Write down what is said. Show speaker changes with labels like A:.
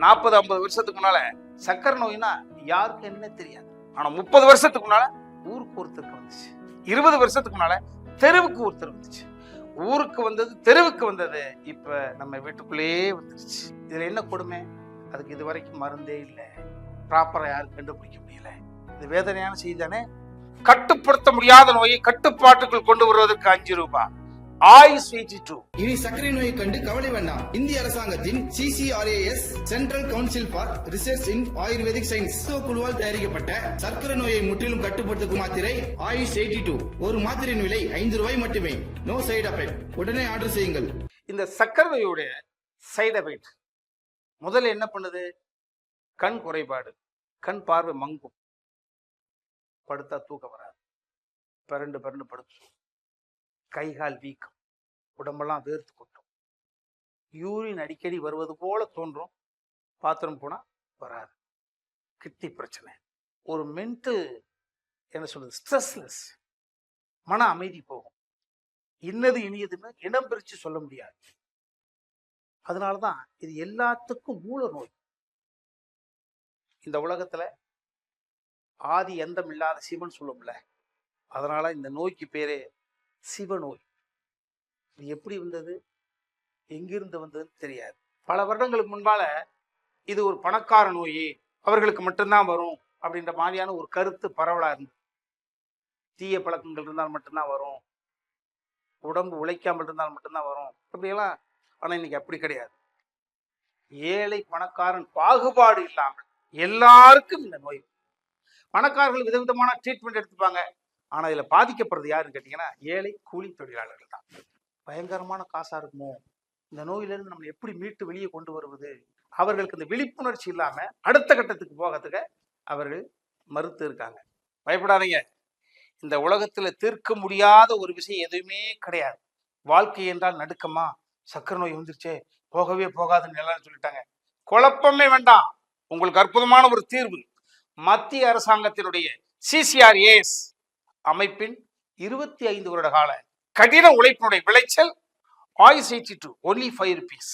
A: நாற்பது ஐம்பது வருஷத்துக்கு முன்னால சக்கரை நோய்னா யாருக்கு என்ன தெரியாது. ஆனா முப்பது வருஷத்துக்கு முன்னால ஊருக்கு ஒருத்தருக்கு வந்துச்சு. இருபது வருஷத்துக்கு முன்னால தெருவுக்கு ஒருத்தர் வந்துச்சு. ஊருக்கு வந்தது தெருவுக்கு வந்தது இப்ப நம்ம வீட்டுக்குள்ளேயே வந்துருச்சு. இதுல என்ன கொடுமை? அதுக்கு இது வரைக்கும் மருந்தே இல்லை. ப்ராப்பரா யாரும் கண்டுபிடிக்க முடியல. இது வேதனையான செய்தி தானே? கட்டுப்படுத்த முடியாத நோயை கட்டுப்பாட்டுக்குள் கொண்டு வருவதற்கு அஞ்சு ரூபாய். ஆயுஸ் எயிட்டி டூ
B: இனி சர்க்கரை நோயை கண்டு கவலை வேண்டாம். இந்திய அரசாங்கத்தின் CCRAS central council for research in Ayurvedic science குழுவால் தயாரிக்கப்பட்ட சர்க்கரை நோயை முற்றிலும் கட்டுப்படுத்தும் மாத்திரை ஆயுஷ் எயிட்டி டூ ஒரு மாத்திரையின் விலை ஐந்து ரூபாய் மட்டுமே. நோ சைடு எஃபெக்ட் உடனே ஆர்டர் செய்யுங்கள்.
A: இந்த சக்கரை நோயுடைய சைடு எஃபெக்ட் முதல்ல என்ன பண்ணுது? கண் குறைபாடு. கண் பார்வை மங்கும். படுத்தா தூக்கம் வராது. பிறண்டு பிறண்டு படுக்கும் கைகால் வீக்கம். உடம்பெல்லாம் வேர்த்து கொட்டும். யூரின் அடிக்கடி வருவது போல தோன்றும். பாத்திரம் போனால் வராது. கிட்னி பிரச்சனை. ஒரு மென்ட்டு என்ன சொல்றது? ஸ்ட்ரெஸ்லெஸ். மன அமைதி போகும். இன்னது இனியதுன்னு இடம் பிரித்து சொல்ல முடியாது. அதனால தான் இது எல்லாத்துக்கும் மூல நோய். இந்த உலகத்தில் ஆதி எந்தம் இல்லாத சிவன் சொல்லும்ல. அதனால இந்த நோய்க்கு பேரே சிவநோய். இது எப்படி வந்தது? எங்கிருந்து வந்ததுன்னு தெரியாது. பல வருடங்களுக்கு முன்பால இது ஒரு பணக்கார நோய் அவர்களுக்கு மட்டும்தான் வரும் அப்படின்ற மாதிரியான ஒரு கருத்து பரவலாக இருந்தது. தீய பழக்கங்கள் இருந்தால் மட்டும்தான் வரும். உடம்பு உழைக்காமல் இருந்தால் மட்டும்தான் வரும். அப்படியெல்லாம் ஆனால் இன்னைக்கு அப்படி கிடையாது. ஏழை பணக்காரன் பாகுபாடு இல்லாமல் எல்லாருக்கும் இந்த நோய். பணக்காரர்கள் விதவிதமான ட்ரீட்மெண்ட் எடுத்துப்பாங்க. ஆனா இதுல பாதிக்கப்படுறது யாருன்னு கேட்டீங்கன்னா ஏழை கூலி தொழிலாளர்கள் தான். பயங்கரமான காசா இருக்குமோ இந்த நோயிலிருந்து நம்ம எப்படி மீட்டு வெளியே கொண்டு வருவது? அவர்களுக்கு இந்த விழிப்புணர்ச்சி இல்லாம அடுத்த கட்டத்துக்கு போகிறதுக்கு அவர்கள் மறுத்து இருக்காங்க. பயப்படாதீங்க. இந்த உலகத்துல தீர்க்க முடியாத ஒரு விஷயம் எதுவுமே கிடையாது. வாழ்க்கை என்றால் நடுக்கமா? சக்கர நோய் வந்துருச்சே. போகவே போகாதுன்னு எல்லாரும் சொல்லிட்டாங்க. குழப்பமே வேண்டாம். உங்களுக்கு அற்புதமான ஒரு தீர்வு. மத்திய அரசாங்கத்தினுடைய சிசிஆர்ஏஎஸ் அமைப்பின் இருபத்தி ஐந்து வருட கால கடின உழைப்பினுடைய விளைச்சல் Ayush eighty two only five rupees